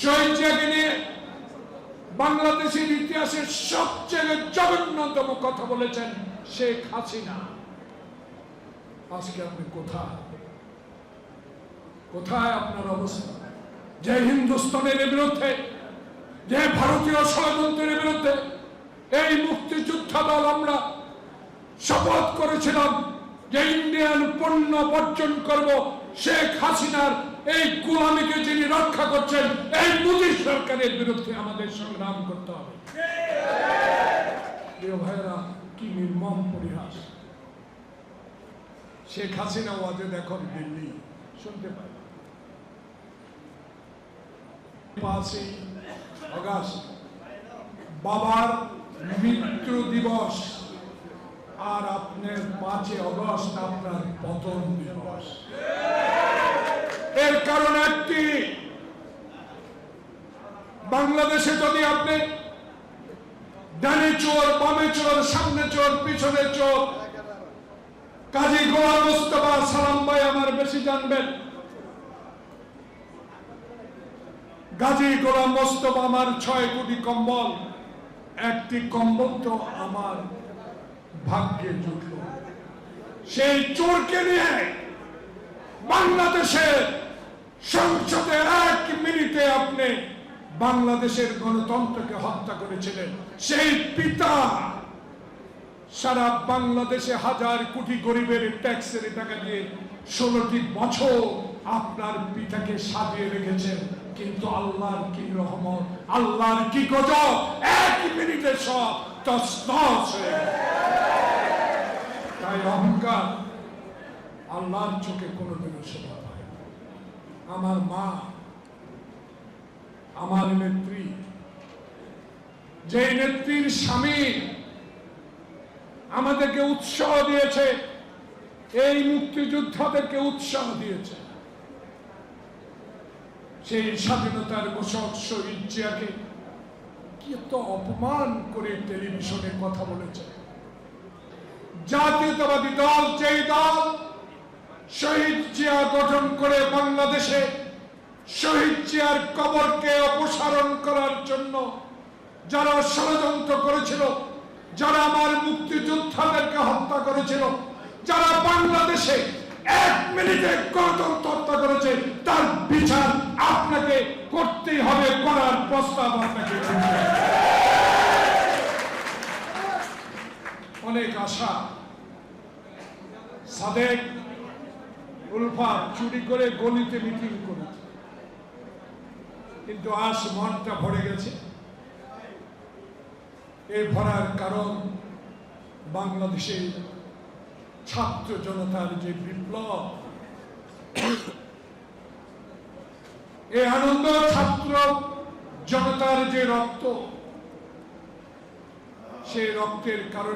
শহীদ জিয়াকে বাংলাদেশের ইতিহাসের সবচেয়ে জঘন্যতম কথা বলেছেন শেখ হাসিনা। আজকে আপনি কোথায়? কোথায় আপনার অবস্থা? যে হিন্দুস্তানের বিরুদ্ধে, যে ভারতীয় ষড়যন্ত্রের বিরুদ্ধে এই মুক্তিযোদ্ধা দল আমরা শপথ করেছিলাম যে ইন্ডিয়ান পণ্য বর্জন করব শেখ হাসিনার এই যিনি রক্ষা করছেন, এই সরকারের বিরুদ্ধে আমাদের সংগ্রাম করতে হবে। ভাইয়েরা, কি নির্মম পরিহাস। শেখ হাসিনা ওয়াজে এখন দিল্লি, শুনতে পাই। বাবার মৃত্যু দিবস। আর আপনার পাঁচই অগস্ট আপনার পতন দিবস এর কারণ একটি, বাংলাদেশে যদি আপনি ডানে চোর, বামে চোর, সামনে চোর, পিছনে চোর, কাজী গোলাম মুস্তফা, সালাম ভাই আমার বেশি জানবেন। গাজী গোলাম মোস্তফা আমার ছয় কোটি কম্বল, একটি কম্বল তো আমার। ভাগ্যে জুটল সেই চোরকে নিয়ে বাংলাদেশের সংসদে এক মিনিটে আপনি বাংলাদেশের গণতন্ত্রকে হত্যা করেছিলেন। সেই পিতা সারা বাংলাদেশে হাজার কোটি গরিবের ট্যাক্সের টাকা দিয়ে ষোলোটি বছর আপনার পিতাকে সাজিয়ে রেখেছেন। কিন্তু আল্লাহর কি রহমত, আল্লাহর কি গজব, এক মিনিটে সব তসনস হয়ে। তাই অহংকার আল্লাহর চোখে কোনোদিনও শোভা পায় আমার মা, আমার নেত্রী যে নেত্রীর স্বামী আমাদেরকে উৎসাহ দিয়েছে, এই মুক্তিযোদ্ধাদেরকে উৎসাহ দিয়েছে, সেই স্বাধীনতার ঘোষক শহীদ জিয়াকে কি তো অপমান করে টেলিভিশনে কথা বলেছে? জাতীয়তাবাদী দল, যেই দল শহীদ জিয়া গঠন করে বাংলাদেশে শহীদ জিয়ার কবরকে অপসারণ করার জন্য যারা ষড়যন্ত্র করেছিল, যারা আমার মুক্তিযোদ্ধাদেরকে হত্যা করেছিল, যারা বাংলাদেশে এক মিনিটে গণতন্ত্র হত্যা করেছে, তার বিচার আপনাকে করতেই হবে করার প্রস্তাব আপনাকে অনেক আশা। সাদেক উলফা চুরি করে গলিতে মিটিং করেছে কিন্তু আজ মনটা ভরে গেছে। এই ভরার কারণ বাংলাদেশের ছাত্র জনতার যে বিপ্লব। এই আনন্দ ছাত্র জনতার যে রক্ত, সেই রক্তের কারণে